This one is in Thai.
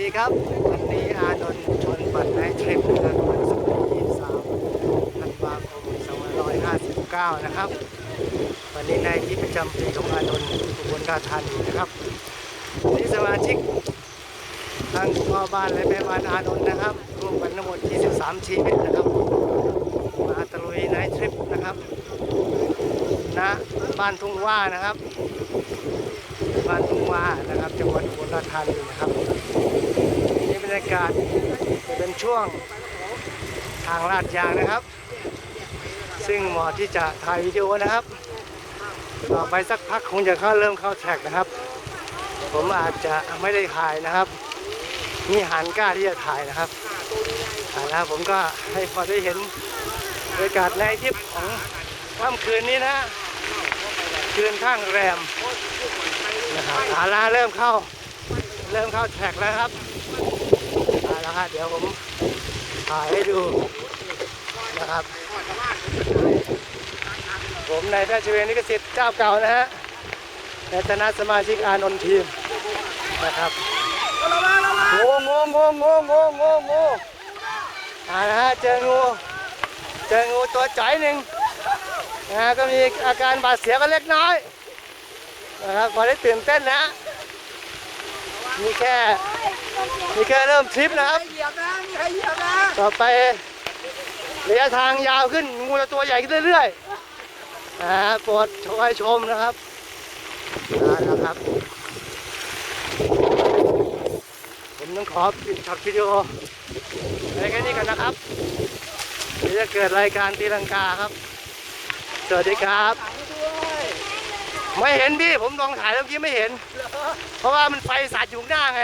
ดีครับวันนี้อานนชนปั่นไนทริปนะครับวันศุกร์ที่23ธันวาคม2559 นะครับ วันนี้ในที่ประจำปีของอานนอุบลราชธานีนะครับวันนี้สมาชิกทั้งพ่อบ้านและแม่บ้านอานนนะครับรวมกันทั้งหมด 23 ชีวิตนะครับ มาตะลุยไนทริปนะครับณบ้านทุ่งว่านะครับ บ้านทุ่งว่านะครับจังหวัดอุบลราชธานีนะครับนี่บรรยากาศเป็นช่วงทางลาดยางนะครับ ซึ่งเหมาะที่จะถ่ายวิดีโอนะครับ ต่อไปสักพักคงจะเข้าเริ่มเข้าแท็กนะครับ ผมอาจจะไม่ได้ถ่ายนะครับมีหันกล้าที่จะถ่ายนะครับถ่ายแล้วผมก็ให้พอได้เห็นบรรยากาศในทริปของค่ำคืนนี้นะ คืนข้างแรมนะครับอาลาเริ่มเข้า เริ่มเข้าแท็กแล้วครับเอาละครับเดี๋ยวผมถ่ายให้ดูนะครับ ผมนายแพทย์ชเวนิกสิทธิ์เจ้าเก่านะฮะในฐานะสมาชิกอานนท์ทีมนะครับงูงูงูงูงูงูงูอ่านะฮะเจองู เจองูตัวจ่อยหนึ่ง นะก็มีอาการบาดเสียกันเล็กน้อยนะครับพอได้ตื่นเต้นนะมีแค่มีแค่เริ่มทริปนะครับเหยียบนะมีใครเหยียบนะต่อไประยะทางยาวขึ้นงูจะตัวใหญ่ขึ้นเรื่อยๆนะฮะโปรดชมให้ชมนะครับนะครับ ผมต้องขอปิดช็อตวิดีโอไว้แค่นี้กันนะครับเดี๋ยวจะเกิดรายการตีลังกาครับ สวัสดีครับ ไม่เห็นพี่ผมลองถ่ายเมื่อกี้ไม่เห็น เพราะว่ามันไฟสาดอยู่หน้าไง